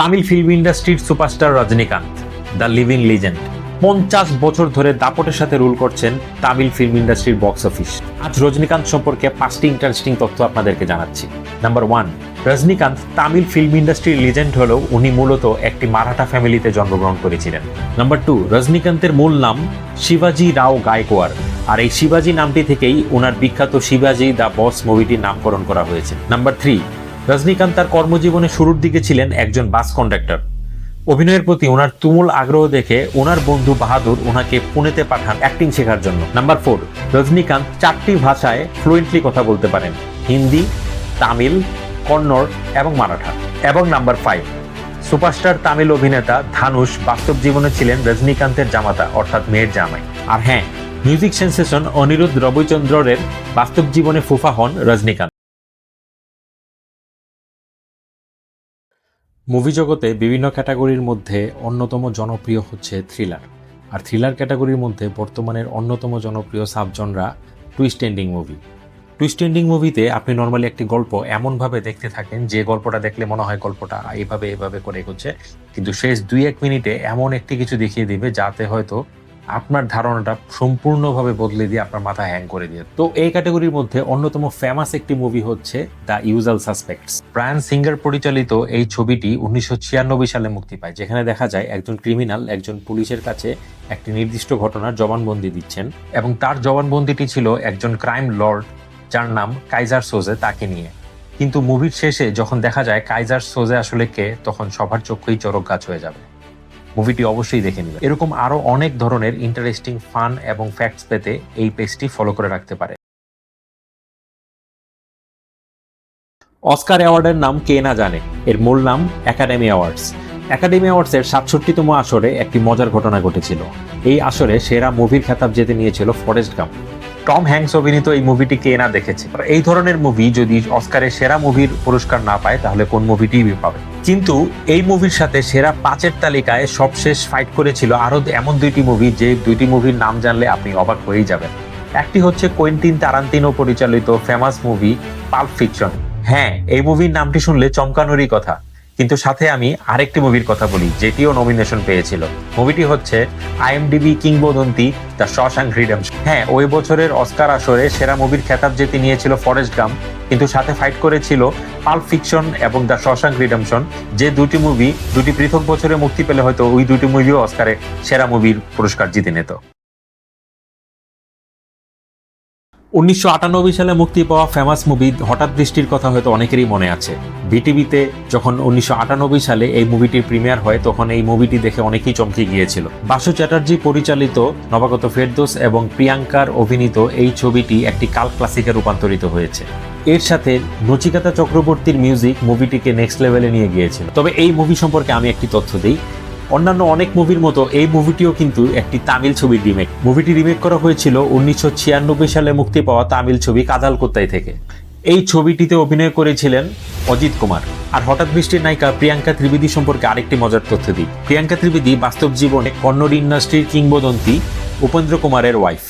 Tamil film ইন্ডাস্ট্রির superstar Rajinikanth the living legend পঞ্চাশ বছর ধরে দাপটের সাথে রুল করছেন তামিল ফিল্ম ইন্ডাস্ট্রির বক্স অফিস আজ রজনীকান্ত সম্পর্কে পাঁচটি ইন্টারেস্টিং তথ্য আপনাদেরকে জানাচ্ছি। Number one Rajinikanth Tamil film ইন্ডাস্ট্রির লিজেন্ড হলেও উনি মূলত একটি মারাঠা ফ্যামিলিতে জন্মগ্রহণ করেছিলেন। নাম্বার টু রজনীকান্তের মূল নাম শিবাজি রাও গায়কোয়ার আর এই শিবাজি নামটি থেকেই ওনার বিখ্যাত শিবাজি দ্য বস মুভিটির নামকরণ করা হয়েছে। নাম্বার থ্রি রজনীকান্ত তার কর্মজীবনে শুরুর দিকে ছিলেন একজন বাস কন্ডাক্টর। অভিনয়ের প্রতি ওনার তুমুল আগ্রহ দেখে ওনার বন্ধু বাহাদুর ওনাকে পুনেতে পাঠান অ্যাক্টিং শেখার জন্য। নাম্বার ফোর, রজনীকান্ত চারটি ভাষায় ফ্লুয়েন্টলি কথা বলতে পারেন। হিন্দি, তামিল, কন্নড় এবং মারাঠা। এবং নাম্বার ফাইভ সুপারস্টার তামিল অভিনেতা ধানুষ বাস্তব জীবনে ছিলেন রজনীকান্তের জামাতা, অর্থাৎ মেয়ের জামাই। আর হ্যাঁ মিউজিক সেন্সেশন অনিরুদ্ধ রবিচন্দ্রের বাস্তব জীবনে ফুফা হন রজনীকান্ত। মুভি জগতে বিভিন্ন ক্যাটাগরির মধ্যে অন্যতম জনপ্রিয় হচ্ছে থ্রিলার আর থ্রিলার ক্যাটাগরির মধ্যে বর্তমানের অন্যতম জনপ্রিয় সাবজনরা twist ending movie twist ending মুভিতে আপনি নর্মালি একটি গল্প এমনভাবে দেখতে থাকেন, যে গল্পটা দেখলে মনে হয় গল্পটা এভাবে এভাবে করে এগোচ্ছে, কিন্তু শেষ দুই এক মিনিটে এমন একটি কিছু দেখিয়ে দিবে, যাতে হয়তো আপনার ধারণাটা সম্পূর্ণভাবে বদলে দিয়ে আপনার মাথা হ্যাং করে দিয়ে। তো এই ক্যাটাগরির মধ্যে অন্যতম ফেমাস একটি মুভি হচ্ছে the usual suspects Bryan Singer পরিচালিত এই ছবিটি উনিশশো ছিয়ানব্বই সালে মুক্তি পায়, যেখানে দেখা যায় একজন ক্রিমিনাল একজন পুলিশের কাছে একটি নির্দিষ্ট ঘটনার জবানবন্দি দিচ্ছেন এবং তার জবানবন্দিটি ছিল একজন ক্রাইম লর্ড যার নাম কাইজার সোজে তাকে নিয়ে। কিন্তু মুভির শেষে যখন দেখা যায় কাইজার সোজে আসলে কে, তখন সবার চক্ষুই চরক গাছ হয়ে যাবে। মুভিটি অবশ্যই দেখে নেবেন। এরকম আরও অনেক ধরনের ইন্টারেস্টিং ফান এবং ফ্যাক্টস পেতে এই পেজটি ফলো করে রাখতে পারে। অস্কার অ্যাওয়ার্ডের নাম কে না জানে? এর মূল নাম একাডেমি অ্যাওয়ার্ডস একাডেমি অ্যাওয়ার্ডসের সাতষট্টিতম আসরে একটি মজার ঘটনা ঘটেছিল। এই আসরে সেরা মুভির খেতাব জিতে নিয়েছিল ফরেস্ট গাম টম হ্যাংস অভিনীত এই মুভিটি কে না দেখেছে? এই ধরনের মুভি যদি অস্কারের সেরা মুভির পুরস্কার না পায়, তাহলে কোন মুভিটি পাবে? কিন্তু এই মুভির সাথে সেরা পাঁচের তালিকায় সবশেষ ফাইট করেছিল আরও এমন দুইটি মুভি যে দুইটি মুভির নাম জানলে আপনি অবাক হয়েই যাবেন। একটি হচ্ছে কোয়েন্টিন তারান্তিনো পরিচালিত ফেমাস মুভি পাল্প ফিকশন হ্যাঁ এই মুভির নামটি শুনলে চমকানোরই কথা। কিন্তু সাথে আমি আরেকটি মুভির কথা বলি, যেটিও নমিনেশন পেয়েছিল। মুভিটি হচ্ছে আইএমডিবি কিংবদন্তি দ্য শশাঙ্ক রিডেমশন হ্যাঁ ওই বছরের অস্কার আসরে সেরা মুভির খেতাব যেতে নিয়েছিল ফরেস্ট গাম কিন্তু সাথে ফাইট করেছিল পাল ফিকশন এবং দ্য শশাঙ্ক রিডামশন যে দুটি মুভি দুটি পৃথক বছরে মুক্তি পেলে হয়তো ওই দুটি মুভিও অস্কারে সেরা মুভির পুরস্কার জিতে নিত। উনিশশো আটানব্বই সালে মুক্তি পাওয়া ফেমাস মুভি হঠাৎ বৃষ্টির কথা হয়তো অনেকেরই মনে আছে। বিটিভিতে যখন উনিশশো আটানব্বই সালে এই মুভিটির প্রিমিয়ার হয়, তখন এই মুভিটি দেখে অনেকেই চমকে গিয়েছিল। বাসু চ্যাটার্জি পরিচালিত নবাগত ফেরদোস এবং প্রিয়াঙ্কার অভিনীত এই ছবিটি একটি কাল ক্লাসিকে রূপান্তরিত হয়েছে। এর সাথে নচিকাতা চক্রবর্তীর মিউজিক মুভিটিকে নেক্সট লেভেলে নিয়ে গিয়েছিল। তবে এই মুভি সম্পর্কে আমি একটি তথ্য দিই। অন্যান্য অনেক মুভির মতো এই মুভিটিও কিন্তু একটি তামিল ছবির রিমেক মুভিটি রিমেক করা হয়েছিল উনিশশো ছিয়ানব্বই সালে মুক্তি পাওয়া তামিল ছবি কাদাল কোত্তাই থেকে। এই ছবিটিতে অভিনয় করেছিলেন অজিত কুমার। আর হঠাৎ বৃষ্টির নায়িকা প্রিয়াঙ্কা ত্রিবেদী সম্পর্কে আরেকটি মজার তথ্য দিই। প্রিয়াঙ্কা ত্রিবেদী বাস্তব জীবনে কন্নড় ইন্ডাস্ট্রির কিংবদন্তি উপেন্দ্র কুমারের ওয়াইফ